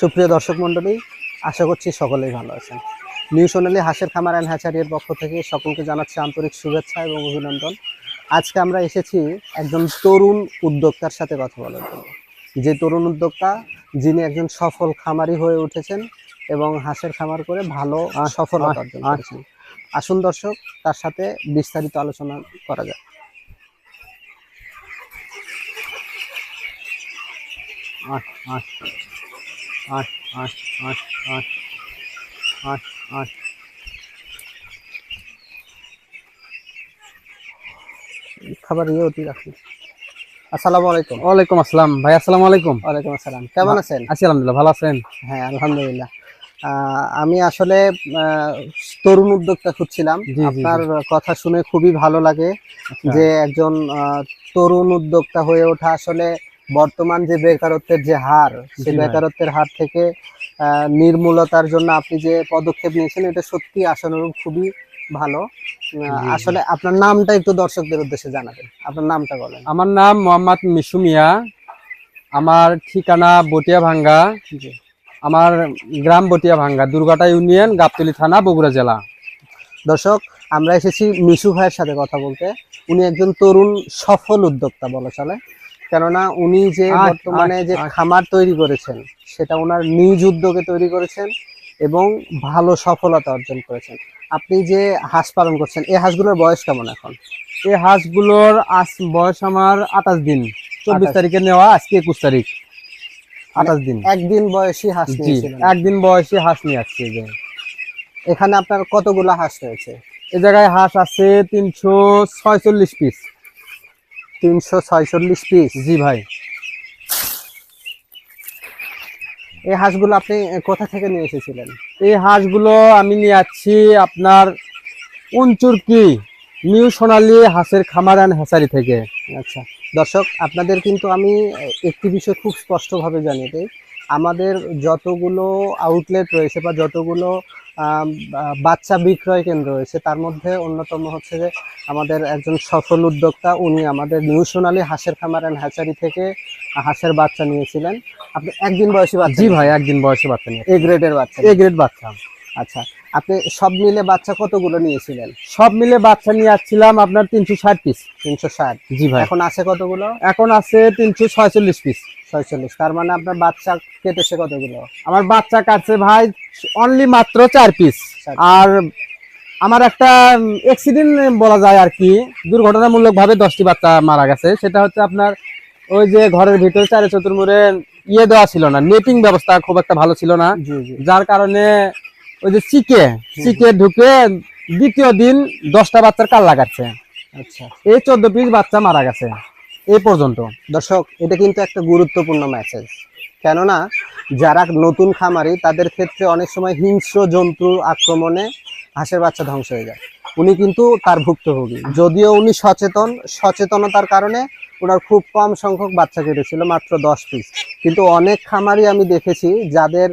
সুপ্রিয় দর্শক মণ্ডলী, আশা করছি সকলেই ভালো আছেন। নিউ সোনালী হাঁসের খামার অ্যান্ড হ্যাচারির পক্ষ থেকে সকলকে জানাচ্ছি আন্তরিক শুভেচ্ছা এবং অভিনন্দন। আজকে আমরা এসেছি একজন তরুণ উদ্যোক্তার সাথে কথা বলার জন্য। যে তরুণ উদ্যোক্তা, যিনি একজন সফল খামারি হয়ে উঠেছেন এবং হাঁসের খামার করে ভালো সফল অর্জন করেছেন। আসুন দর্শক, তার সাথে বিস্তারিত আলোচনা করা যাক। আট আট আট আট আট আট আট আট খাবার ইয়ে অতি রাখুন আসসালামু আলাইকুম। ওয়ালাইকুম আসসালাম। ভাই আসসালামু আলাইকুম। ওয়ালাইকুম আসসালাম। কেমন আছেন? আছি আলহামদুলিল্লাহ ভালো আছেন? হ্যাঁ আলহামদুলিল্লাহ। আমি আসলে তরুণ উদ্যোক্তা খুঁজছিলাম। আপনার কথা শুনে খুবই ভালো লাগে যে একজন তরুণ উদ্যোক্তা হয়ে ওঠা আসলে বর্তমান যে বেকারত্বের যে হার সে বেকারত্বের হার থেকে নির্মূলতার জন্য আপনি যে পদক্ষেপ নিয়েছেন এটা সত্যি আশানুরূপ খুবই ভালো। আসলে আপনার নামটা একটু দর্শকদের উদ্দেশ্যে জানাবেন। আপনার নামটা বলেন। আমার নাম মোহাম্মদ মিশু মিয়া। আমার ঠিকানা বটিয়া ভাঙ্গা আমার গ্রাম বটিয়া ভাঙ্গা দুর্গাটা ইউনিয়ন গাবতলি থানা বগুড়া জেলা। দর্শক আমরা এসেছি মিশু ভাইয়ের সাথে কথা বলতে। উনি একজন তরুণ সফল উদ্যোক্তা বলা চলে। কেননা উনি যে আচ্ছা, বর্তমানে যে আচ্ছা। খামার তৈরি করেছেন সেটা ওনার নিজ উদ্যোগে তৈরি করেছেন এবং ভালো সফলতা অর্জন করেছেন। আপনি যে হাঁস পালন করছেন এই হাঁসগুলোর বয়স কেমন এখন? এই হাঁসগুলোর আজ বয়স আমার আঠাশ দিন। চব্বিশ তারিখে নেওয়া আজকে একুশ তারিখ। আঠাশ দিন। একদিন বয়সী হাঁস একদিন বয়সী হাঁস নিয়ে আসছি যে। এখানে আপনার কতগুলো হাঁস রয়েছে? এ জায়গায় হাঁস আছে তিনশো ছয়চল্লিশ পিস। তিনশো ছয়চল্লিশ পিস জি ভাই। এই হাঁসগুলো আপনি কোথা থেকে নিয়ে এসেছিলেন? এই হাঁসগুলো আমি নিয়ে আসছি আপনার উনচুরকি নিউ সোনালী হাঁসের খামার অ্যান্ড হ্যাচারি থেকে। আচ্ছা দর্শক আপনাদের কিন্তু আমি একটি বিষয় খুব স্পষ্টভাবে দিই। আমাদের যতগুলো আউটলেট রয়েছে বা যতগুলো বাচ্চা বিক্রয় কেন্দ্র রয়েছে। তার মধ্যে অন্যতম হচ্ছে যে আমাদের একজন সফল উদ্যোক্তা উনি আমাদের নিউ সোনালী হাঁসের খামার অ্যান্ড হ্যাচারি থেকে হাঁসের বাচ্চা নিয়েছিলেন। আপনি একদিন বয়সী বাচ্চা জি ভাই একদিন বয়সী বাচ্চা নিয়ে এ গ্রেডের বাচ্চা। এ গ্রেড বাচ্চা আচ্ছা। আপনি সব মিলে বাচ্চা কতগুলো নিয়েছিলেন? সব মিলে বাচ্চা নিয়ে আসছিলাম আপনার তিনশো ষাট পিস তিনশো ষাট? জি ভাই। এখন আছে কতগুলো? এখন আছে তিনশো ছয়চল্লিশ পিস ছয়চল্লিশ। তার মানে আপনার বাচ্চা কেটেছে কতগুলো? আমার বাচ্চা কাটছে ভাই অনলি মাত্র চার পিস আর আমার একটা অ্যাক্সিডেন্ট বলা যায় আর কি দুর্ঘটনামূলক ভাবে দশটি বাচ্চা মারা গেছে। সেটা হচ্ছে আপনার ওই যে ঘরের ভিতরে চারে চতুর্মুড়ে ইয়ে দেওয়া ছিল না নেটিং ব্যবস্থা খুব একটা ভালো ছিল না। যার কারণে ওই যে চিকে চিকে ঢুকে দ্বিতীয় দিন দশটা বাচ্চার কাল লাগাচ্ছে। আচ্ছা। এই চোদ্দ পিস বাচ্চা মারা গেছে এই পর্যন্ত। দর্শক এটা কিন্তু একটা গুরুত্বপূর্ণ মেসেজ কেননা যারা নতুন খামারি তাদের ক্ষেত্রে অনেক সময় হিংস্র জন্তু আক্রমণে হাঁসের বাচ্চা ধ্বংস হয়ে যায়। উনি কিন্তু তার ভুক্তভোগী। যদিও উনি সচেতন সচেতনতার কারণে ওনার খুব কম সংখ্যক বাচ্চা কেটেছিল মাত্র দশ পিস। কিন্তু অনেক খামারি আমি দেখেছি যাদের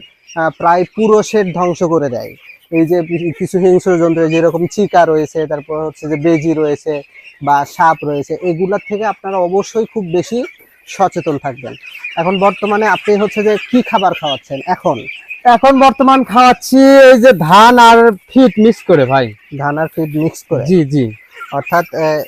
প্রায় পুরো সেট ধ্বংস করে দেয়। এই যে কিছু হিংস্র জন্তু যেরকম চিকা রয়েছে তারপর হচ্ছে যে বেজি রয়েছে বা সাপ রয়েছে এগুলার থেকে আপনারা অবশ্যই খুব বেশি সচেতন থাকবেন। এখন বর্তমানে আপনি হচ্ছে যে কি খাবার খাওয়াচ্ছেন? এখন। এখন বর্তমান খাওয়াচ্ছি এই যে ধান আর ফিট মিক্স করে ভাই। ধান আর ফিড মিক্স করে? জি জি। অর্থাৎ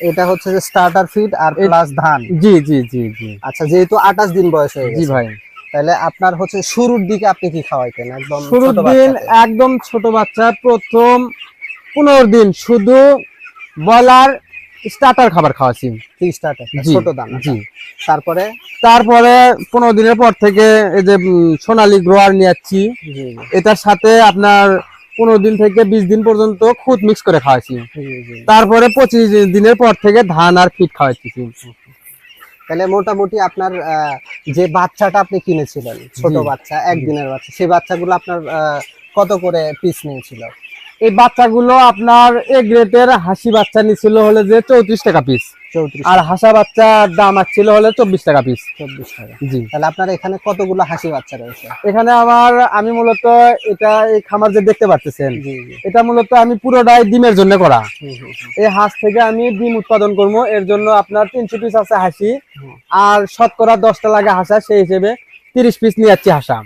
এটা হচ্ছে যে স্টার্টার ফিড আর প্লাস ধান। জি জি জি জি। আচ্ছা যেহেতু আঠাশ দিন বয়স হয়ে জি ভাই। তাহলে আপনার হচ্ছে শুরুর দিকে আপনি কি খাওয়াইতেন? একদম শুরুর দিন একদম ছোট বাচ্চা প্রথম পনেরো দিন শুধু ব্রয়লার স্টার্টার খাবার খাওয়াছি? জি ছোট দানা। জি। তারপরে? তারপরে পনেরো দিনের পর থেকে এই যে সোনালি গ্রোয়ার নিয়ে যাচ্ছি এটার সাথে আপনার পনেরো দিন থেকে বিশ দিন পর্যন্ত খুদ মিক্স করে খাওয়াছি জি। তারপরে পঁচিশ দিনের পর থেকে ধান আর ফিট খাওয়াচ্ছি। তাহলে মোটামুটি আপনার আহ, যে বাচ্চাটা আপনি কিনেছিলেন ছোট বাচ্চা একদিনের বাচ্চা সেই বাচ্চাগুলো আপনার আহ, কত করে পিস নিয়েছিল? এই বাচ্চাগুলো আপনার এ গ্রেটের হাসি বাচ্চা নিছিল হলে যে চৌত্রিশ টাকা পিস আর হাসা বাচ্চার দাম আসছিল হলে চব্বিশ টাকা পিস চব্বিশ টাকা। জি। তাহলে আপনার এখানে কতগুলো হাসি বাচ্চা রয়েছে? এখানে আমার আমি মূলত এটা এই খামার যে দেখতে পাচ্ছেন এটা মূলত আমি পুরোটাই ডিমের জন্য করা। এই হাঁস থেকে আমি ডিম উৎপাদন করব এর জন্য আপনার তিনশো পিস আছে হাসি। আর শতকরা দশটা লাগে হাসা সেই হিসেবে তিরিশ পিস নিয়ে যাচ্ছি হাসা।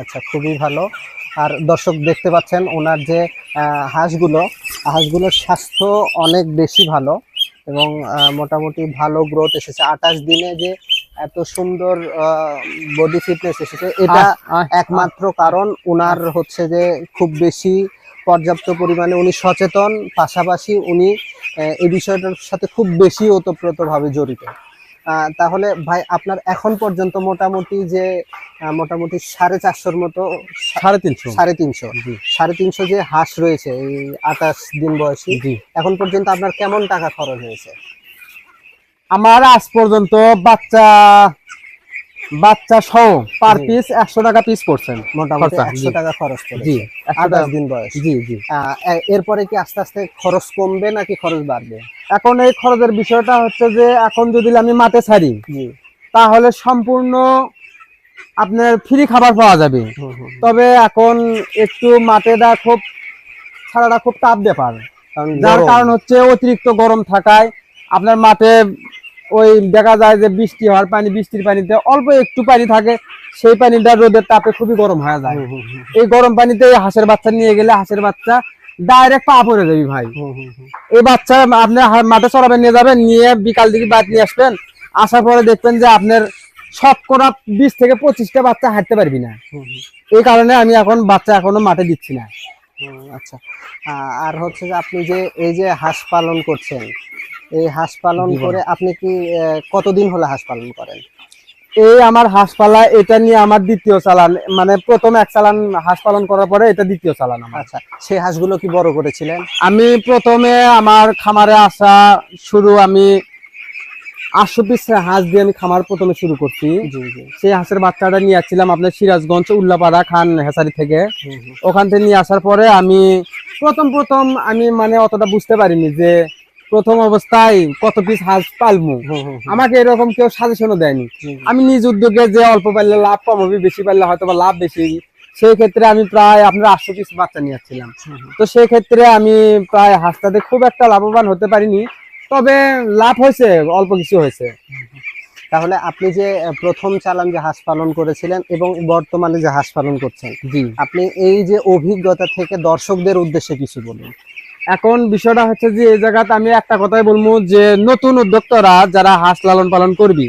আচ্ছা খুবই ভালো। আর দর্শক দেখতে পাচ্ছেন ওনার যে হাঁসগুলো হাঁসগুলোর স্বাস্থ্য অনেক বেশি ভালো এবং মোটামুটি ভালো গ্রোথ এসেছে। আঠাশ দিনে যে এত সুন্দর বডি ফিটনেস এসেছে এটা একমাত্র কারণ ওনার হচ্ছে যে খুব বেশি পর্যাপ্ত পরিমাণে উনি সচেতন পাশাপাশি উনি এই বিষয়টার সাথে খুব বেশি ওতপ্রোতভাবে জড়িত। তাহলে ভাই আপনার এখন পর্যন্ত মোটামুটি যে মোটামুটি সাড়ে চারশোর মতো সাড়ে তিনশো। সাড়ে তিনশো। জি। সাড়ে তিনশো যে হাঁস রয়েছে এই আঠাশ দিন বয়সী এখন পর্যন্ত আপনার কেমন টাকা খরচ হয়েছে? আমার আজ পর্যন্ত বাচ্চা বাচ্চা সহ পার পিস একশো টাকা পিস করছেন। মোটামুটি একশো টাকা খরচ জি আঠাশ দিন বয়স। জি জি। এরপরে কি আস্তে আস্তে খরচ কমবে নাকি খরচ বাড়বে? এখন এই খরচের বিষয়টা হচ্ছে যে এখন যদি আমি মাঠে ছাড়ি জি। তাহলে সম্পূর্ণ আপনার ফ্রি খাবার পাওয়া যাবে। তবে এখন একটু মাঠেটা খুব ছাড়াটা খুব টাফ ব্যাপার। যার কারণ হচ্ছে অতিরিক্ত গরম থাকায় আপনার মাঠে ওই দেখা যায় যে বৃষ্টি হওয়ার পানি বৃষ্টির পানিতে অল্প একটু পানি থাকে সেই পানিটা রোদের তাপে খুবই গরম হয়ে যায়। এই গরম পানিতে হাঁসের বাচ্চা নিয়ে গেলে হাঁসের বাচ্চা ডাইরেক্ট পা পড়ে যাবি ভাই। এই বাচ্চা আপনি মাঠে চড়াবেন নিয়ে যাবেন নিয়ে বিকাল দিকে বাদ নিয়ে আসবেন আসার পরে দেখবেন যে আপনার শতকরা বিশ থেকে পঁচিশটা বাচ্চা হাঁটতে পারবি না। এই কারণে আমি এখন বাচ্চা এখনও মাঠে দিচ্ছি না। আচ্ছা। আর হচ্ছে যে আপনি যে এই যে হাঁস পালন করছেন এই হাঁস পালন করে আপনি কি কতদিন হলো হাঁস পালন করেন? এই আমার হাঁস পালা এটা নিয়ে আমার দ্বিতীয় চালান মানে প্রথম এক চালান হাঁস পালন করার পরে এটা দ্বিতীয় চালান আমার। আচ্ছা সেই হাঁসগুলো কি বড় করেছিলেন? আমি প্রথমে আমার খামারে আসা শুরু আমি আটশো পিস হাঁস দিয়ে আমি খামার প্রথমে শুরু করছি। সেই হাঁসের বাচ্চাটা নিয়ে আসছিলাম আপনার সিরাজগঞ্জ উল্লাপাড়া খান হেসারি থেকে। ওখান থেকে নিয়ে আসার পরে আমি প্রথম প্রথম আমি মানে অতটা বুঝতে পারিনি যে প্রথম অবস্থায় কত পিস হাঁস হুম, আমাকে এরকম কেউ সাজেশনও দেয়নি। আমি নিজ উদ্যোগে যে অল্প পারলে লাভ কম হবে বেশি পারলে হয়তো বা লাভ বেশি সেই ক্ষেত্রে আমি প্রায় আপনার আটশো পিস বাচ্চা নিয়ে আসছিলাম। তো সেই ক্ষেত্রে আমি প্রায় হাঁসটাতে খুব একটা লাভবান হতে পারিনি। তবে লাভ হয়েছে অল্প কিছু হয়েছে। তাহলে আপনি যে প্রথম চালান যে হাঁস পালন করেছিলেন এবং বর্তমানে যে হাঁস পালন করছেন জি। আপনি এই যে অভিজ্ঞতা থেকে দর্শকদের উদ্দেশ্যে কিছু বলুন। এখন বিষয়টা হচ্ছে যে এই জায়গাতে আমি একটা কথাই বলব যে নতুন উদ্যোক্তারা যারা হাঁস লালন পালন করবি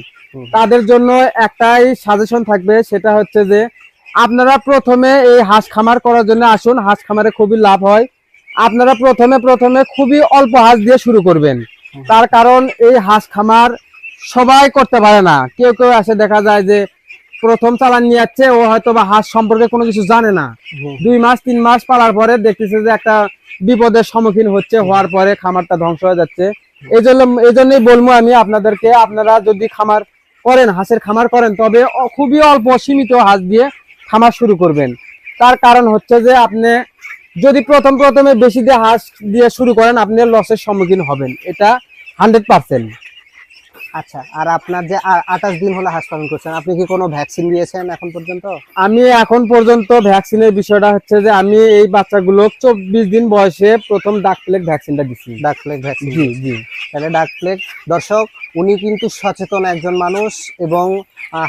তাদের জন্য একটাই সাজেশন থাকবে সেটা হচ্ছে যে আপনারা প্রথমে এই হাঁস খামার করার জন্য আসুন হাঁস খামারে খুবই লাভ হয়। আপনারা প্রথমে প্রথমে খুবই অল্প হাঁস দিয়ে শুরু করবেন। তার কারণ এই হাঁস খামার সবাই করতে পারে না। কেউ কেউ আসে দেখা যায় যে প্রথম চালান নিয়ে যাচ্ছে ও হয়তো বা হাঁস সম্পর্কে কোনো কিছু জানে না। দুই মাস তিন মাস পালার পরে দেখতেছে যে একটা বিপদের সম্মুখীন হচ্ছে হওয়ার পরে খামারটা ধ্বংস হয়ে যাচ্ছে। এই জন্য এই জন্যই বলব আমি আপনাদেরকে আপনারা যদি খামার করেন হাঁসের খামার করেন তবে খুবই অল্প সীমিত হাঁস দিয়ে খামার শুরু করবেন। তার কারণ হচ্ছে যে আপনি যদি প্রথম প্রথমে বেশি দিয়ে হাঁস দিয়ে শুরু করেন আপনি লসের সম্মুখীন হবেন। এটা হান্ড্রেড পার্সেন্ট আচ্ছা আর আপনার যে আঠাশ দিন হলো হাঁস পালন করছেন আপনি কি কোনো ভ্যাকসিন দিয়েছেন এখন পর্যন্ত? আমি এখন পর্যন্ত ভ্যাকসিনের বিষয়টা হচ্ছে যে আমি এই বাচ্চাগুলো চব্বিশ দিন বয়সে প্রথম ডাক প্লেগ ভ্যাকসিনটা দিচ্ছি ডাক প্লেগ ভ্যাকসিন জি জি। তাহলে ডাক প্লেগ দর্শক উনি কিন্তু সচেতন একজন মানুষ এবং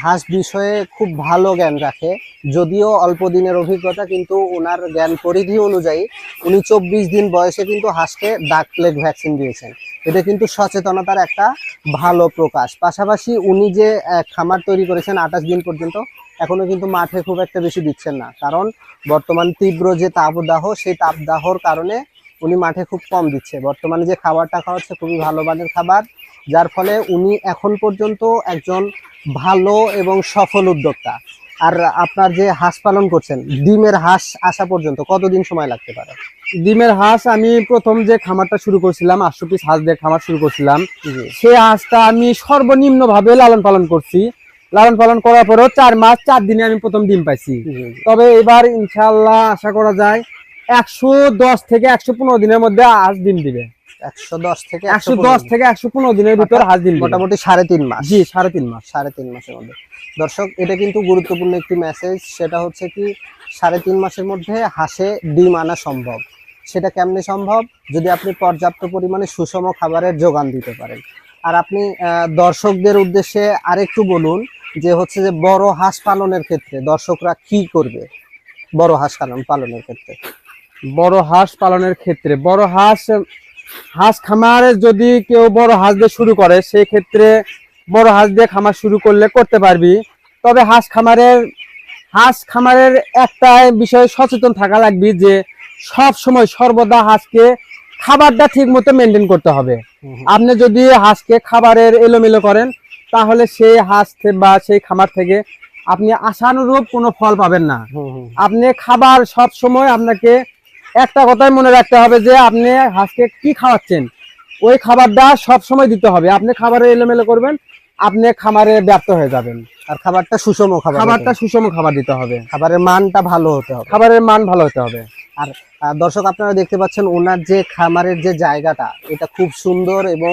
হাঁস বিষয়ে খুব ভালো জ্ঞান রাখে। যদিও অল্প দিনের অভিজ্ঞতা, কিন্তু ওনার জ্ঞান পরিধি অনুযায়ী উনি চব্বিশ দিন বয়সে কিন্তু হাঁসকে ডাক প্লেগ ভ্যাকসিন দিয়েছেন। এটা কিন্তু সচেতনতার একটা ভালো প্রকাশ। পাশাপাশি উনি যে খামার তৈরি করেছেন আঠাশ দিন পর্যন্ত, এখনও কিন্তু মাঠে খুব একটা বেশি দিচ্ছেন না। কারণ বর্তমান তীব্র যে তাপদাহ, সেই তাপদাহর কারণে উনি মাঠে খুব কম দিচ্ছে। বর্তমানে যে খাবারটা খাওয়াচ্ছে, খুবই ভালো মানের খাবার। যার ফলে উনি এখন পর্যন্ত একজন ভালো এবং সফল উদ্যোক্তা। আর আপনার যে হাঁস পালন করছেন ডিমের হাঁস আসা পর্যন্ত কতদিন সময় লাগতে পারে? ডিমের হাঁস আমি প্রথম যে খামারটা শুরু করছিলাম আটশো পিস হাঁস দিয়ে খামার শুরু করছিলাম সেই হাঁসটা আমি সর্বনিম্ন ভাবে লালন পালন করছি। লালন পালন করার পরেও চার মাস চার দিনে আমি প্রথম ডিম পাইছি। তবে এবার ইনশাল্লাহ আশা করা যায় একশো দশ থেকে একশো পনেরো দিনের মধ্যে হাঁস ডিম দিবে। একশো দশ থেকে একশো দশ থেকে একশো পনেরো দিনের ভিতর ডিম মোটামুটি সাড়ে তিন মাস। জি সাড়ে তিন মাস। সাড়ে তিন মাসের মধ্যে। দর্শক এটা কিন্তু গুরুত্বপূর্ণ একটি মেসেজ সেটা হচ্ছে কি সাড়ে তিন মাসের মধ্যে হাঁসে ডিম আনা সম্ভব। সেটা কেমনে সম্ভব? যদি আপনি পর্যাপ্ত পরিমাণে সুষম খাবারের যোগান দিতে পারেন। আর আপনি দর্শকদের উদ্দেশ্যে আরেকটু বলুন যে হচ্ছে যে বড় হাঁস পালনের ক্ষেত্রে দর্শকরা কি করবে? বড় হাঁস পালন পালনের ক্ষেত্রে। বড় হাঁস পালনের ক্ষেত্রে বড় হাঁস হাঁস খামারে যদি কেউ বড় হাঁস দিয়ে শুরু করে সেই ক্ষেত্রে বড় হাঁস দিয়ে খামার শুরু করলে করতে পারবি। তবে হাঁস খামারের হাঁস খামারের একটা বিষয়ে সচেতন থাকা লাগবে যে সব সময় সর্বদা হাঁসকে খাবারটা ঠিক মতো মেনটেন করতে হবে। আপনি যদি হাঁসকে খাবারের এলোমেলো করেন তাহলে সেই হাঁস বা সেই খামার থেকে আপনি আশানুরূপ কোনো ফল পাবেন না। আপনি খাবার সব সময় আপনাকে একটা কথাই মনে রাখতে হবে যে আপনি হাঁসকে কি খাওয়াচ্ছেন? ওই খাবারটা সব সময় দিতে হবে। আপনি খাবারে এলোমেলো করবেন আপনি খামারে ব্যর্থ হয়ে যাবেন। আর খাবারটা সুষম খাবার খাবারটা সুষম খাবার দিতে হবে। খাবারের মানটা ভালো হতে হবে। খাবারের মান ভালো হতে হবে। আর দর্শক আপনারা দেখতে পাচ্ছেন ওনার যে খামারের যে জায়গাটা এটা খুব সুন্দর এবং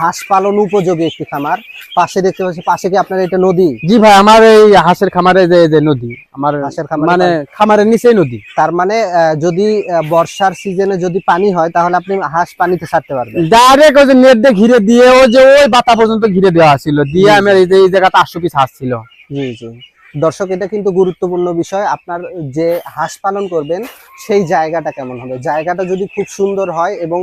হাঁস পালন উপযোগী একটি খামার। পাশে দেখতে পাচ্ছি পাশে কি আপনার এটা নদী? জি ভাই আমার এই হাঁসের খামারে যে যে নদী আমার হাঁসের খামারে মানে খামারের নিচেই নদী। তার মানে যদি বর্ষার সিজনে যদি পানি হয় তাহলে আপনি হাঁস পানিতে ছাড়তে পারবেন। ডাইরেক্ট ওই যে নেট দিয়ে ঘিরে দিয়ে ওই যে ওই বাতা পর্যন্ত ঘিরে দেওয়া ছিল। দিয়ে। আমার এই যে এই জায়গাটা আটশো পিস হাঁস ছিল। জি জি। দর্শক, এটা কিন্তু গুরুত্বপূর্ণ বিষয়। আপনার যে হাঁস পালন করবেন, সেই জায়গাটা কেমন হবে? জায়গাটা যদি খুব সুন্দর হয় এবং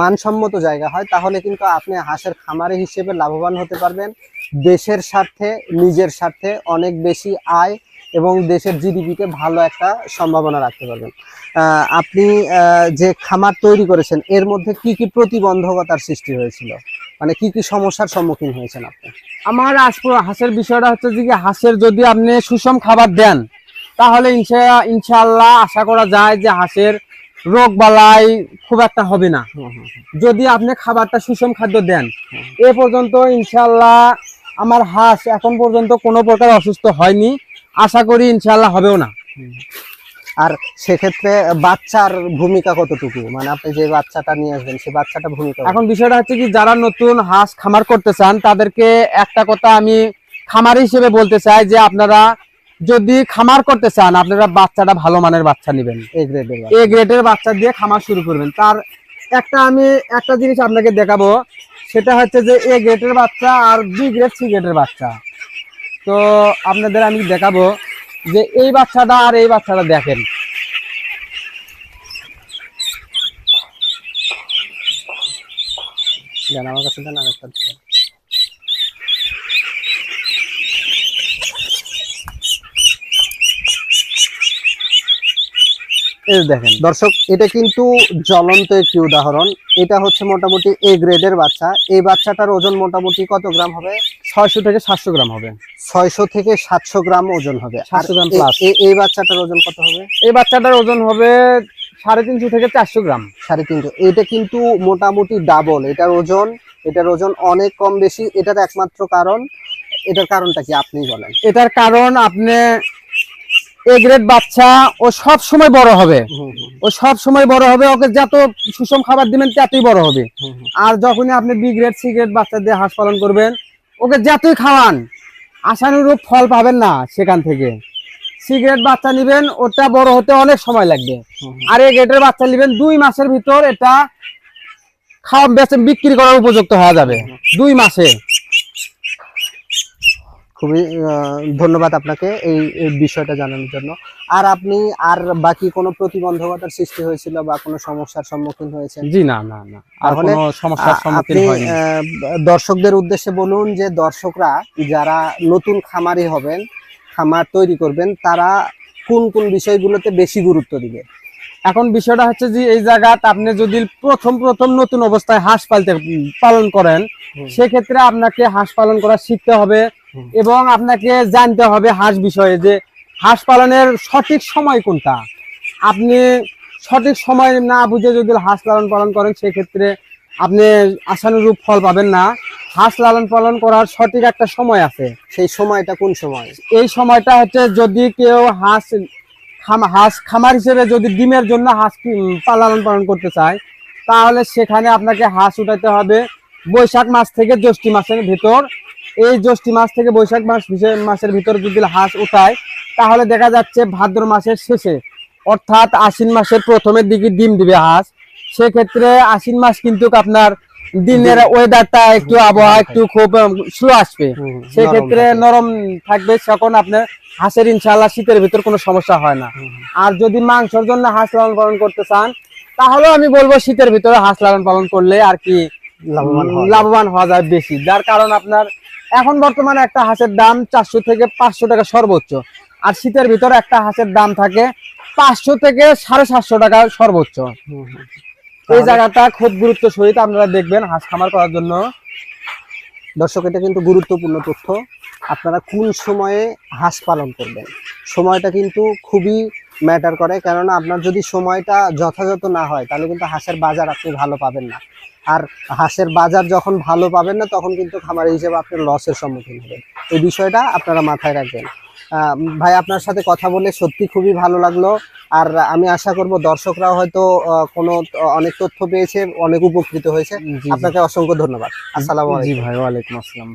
মানসম্মত জায়গা হয়, তাহলে কিন্তু আপনি হাঁসের খামারে হিসেবে লাভবান হতে পারবেন। দেশের স্বার্থে, নিজের স্বার্থে অনেক বেশি আয় এবং দেশের জিডিপিতে ভালো একটা সম্ভাবনা রাখতে পারবেন। আপনি যে খামার তৈরি করেছেন, এর মধ্যে কি কি প্রতিবন্ধকতার সৃষ্টি হয়েছিল? মানে কি কি সমস্যার সম্মুখীন হয়েছেন আপনি? আমার আজ- হাঁসের বিষয়টা হচ্ছে যে কি হাঁসের যদি আপনি সুষম খাবার দেন তাহলে ইনশা- ইনশাআল্লাহ আশা করা যায় যে হাঁসের রোগ বালাই খুব একটা হবে না। যদি আপনি খাবারটা সুষম খাদ্য দেন এ পর্যন্ত ইনশাআল্লাহ আমার হাঁস এখন পর্যন্ত কোনো প্রকার অসুস্থ হয়নি। আশা করি ইনশাআল্লাহ হবেও না। আর সেক্ষেত্রে বাচ্চার ভূমিকা কতটুকু? মানে আপনি যে বাচ্চাটা নিয়ে আসবেন সে বাচ্চাটা ভূমিকা এখন বিষয়টা হচ্ছে কি যারা নতুন হাঁস খামার করতে চান তাদেরকে একটা কথা আমি খামার হিসেবে বলতে চাই যে আপনারা যদি খামার করতে চান আপনারা বাচ্চাটা ভালো মানের বাচ্চা নেবেন। এ গ্রেডের এ গ্রেডের বাচ্চা দিয়ে খামার শুরু করবেন। তার একটা আমি একটা জিনিস আপনাকে দেখাবো সেটা হচ্ছে যে এ গ্রেডের বাচ্চা আর বি গ্রেড সি গ্রেডের বাচ্চা। তো আপনাদের আমি দেখাবো যে এই বাচ্চাটা আর এই বাচ্চাটা দেখেন। আমার কাছে। এই দেখেন। দর্শক, এটা কিন্তু জ্বলন্ত একটি উদাহরণ। এটা হচ্ছে মোটামুটি এ গ্রেডের বাচ্চা। এই বাচ্চাটার ওজন মোটামুটি কত গ্রাম হবে? ছয়শো থেকে সাতশো গ্রাম হবে। ছয়শো থেকে সাতশো গ্রাম ওজন হবে। সাতশো গ্রাম। এ- এই বাচ্চাটার ওজন কত হবে? এই বাচ্চাটার ওজন হবে সাড়ে তিনশো থেকে চারশো গ্রাম। সাড়ে তিনশো। এটা কিন্তু মোটামুটি ডাবল এটার ওজন এটার ওজন অনেক কম বেশি। এটার একমাত্র কারণ এটার কারণটা কি আপনি বলেন? এটার কারণ আপনি এ গ্রেড বাচ্চা ও সব সময় বড় হবে। ও সব সময় বড় হবে। ওকে যত সুষম খাবার দিবেন ততই বড় হবে। আর যখনই আপনি বি গ্রেড সি গ্রেড বাচ্চা দিয়ে হাঁস পালন করবেন ওকে যতই খাওয়ান, আশানুরূপ ফল পাবেন না সেখান থেকে। সিগারেট বাচ্চা নিবেন, ওটা বড় হতে অনেক সময় লাগবে। আর এই গেটের বাচ্চা নিবেন, দুই মাসের ভিতর এটা খাওয়া বেচে বিক্রি করার উপযুক্ত হওয়া যাবে। দুই মাসে। খুবই ধন্যবাদ আপনাকে এই বিষয়টা জানানোর জন্য। আর আপনি আর বাকি কোনো প্রতিবন্ধকতার সৃষ্টি হয়েছিল বা কোনো সমস্যার সম্মুখীন হয়েছেন? জি না না না। আর কোনো সমস্যার সম্মুখীন হয়নি। দর্শকদের উদ্দেশ্যে বলুন যে দর্শকরা যারা নতুন খামারি হবেন খামার তৈরি করবেন তারা কোন কোন বিষয়গুলোতে বেশি গুরুত্ব দিবে? এখন বিষয়টা হচ্ছে যে এই জায়গাতে আপনি যদি প্রথম প্রথম নতুন অবস্থায় হাঁস পালতে পালন করেন সেক্ষেত্রে আপনাকে হাঁস পালন করা শিখতে হবে। এবং আপনাকে জানতে হবে হাঁস বিষয়ে যে হাঁস পালনের সঠিক সময় কোনটা? আপনি সঠিক সময় না বুঝে যদি হাঁস লালন পালন করেন সেক্ষেত্রে আপনি আশানুরূপ ফল পাবেন না। হাঁস লালন পালন করার সঠিক একটা সময় আছে। সেই সময়টা কোন সময়? এই সময়টা হচ্ছে যদি কেউ হাঁস খাম হাঁস খামার হিসেবে যদি ডিমের জন্য হাঁস লালন পালন করতে চায় তাহলে সেখানে আপনাকে হাঁস উঠাতে হবে বৈশাখ মাস থেকে জ্যৈষ্ঠী মাসের ভিতর। এই জ্যৈষ্ঠী মাস থেকে বৈশাখ মাস বিশে- মাসের ভিতর যদি হাঁস উঠায় তাহলে দেখা যাচ্ছে ভাদ্র মাসের শেষে অর্থাৎ আশ্বিন মাসের প্রথমের দিকে ডিম দিবে হাঁস। সেক্ষেত্রে আশ্বিন মাস কিন্তু আপনার দিনের ওয়েদারটা একটু আবহাওয়া একটু খুব স্লো আসবে। সেক্ষেত্রে নরম থাকবে তখন আপনার হাঁসের ইনশাল্লাহ শীতের ভিতর কোনো সমস্যা হয় না। আর যদি মাংসর জন্য হাঁস লালন পালন করতে চান তাহলে আমি বলব শীতের ভিতরে হাঁস লালন পালন করলে আর কি লাভবান হওয়া যায় বেশি। যার কারণ আপনার এখন বর্তমানে একটা হাঁসের দাম চারশো থেকে পাঁচশো টাকা সর্বোচ্চ। আর শীতের ভিতরে একটা হাঁসের দাম থাকে পাঁচশো থেকে সাড়ে সাতশো টাকা সর্বোচ্চ। এই জায়গাটা খুব গুরুত্ব সহিত আপনারা দেখবেন হাঁস খামার করার জন্য। দর্শক এটা কিন্তু গুরুত্বপূর্ণ তথ্য। আপনারা কোন সময়ে হাঁস পালন করবেন? সময়টা কিন্তু খুবই ম্যাটার করে কেননা আপনার যদি সময়টা যথাযথ না হয় তাহলে কিন্তু হাঁসের বাজার আপনি ভালো পাবেন না। আর হাঁসের বাজার যখন ভালো পাবেন না তখন কিন্তু খামারি হিসেবে আপনি লসের সম্মুখীন হবেন। এই বিষয়টা আপনারা মাথায় রাখবেন। ভাই আপনার সাথে কথা বলে সত্যি খুবই ভালো লাগল। আর আমি আশা করব দর্শকরাও হয়তো কোনো অনেক তথ্য পেয়েছে অনেক উপকৃত হয়েছে। আপনাকে অসংখ্য ধন্যবাদ। আসসালামু জি ভাই ওয়ালাইকুম আসসালাম।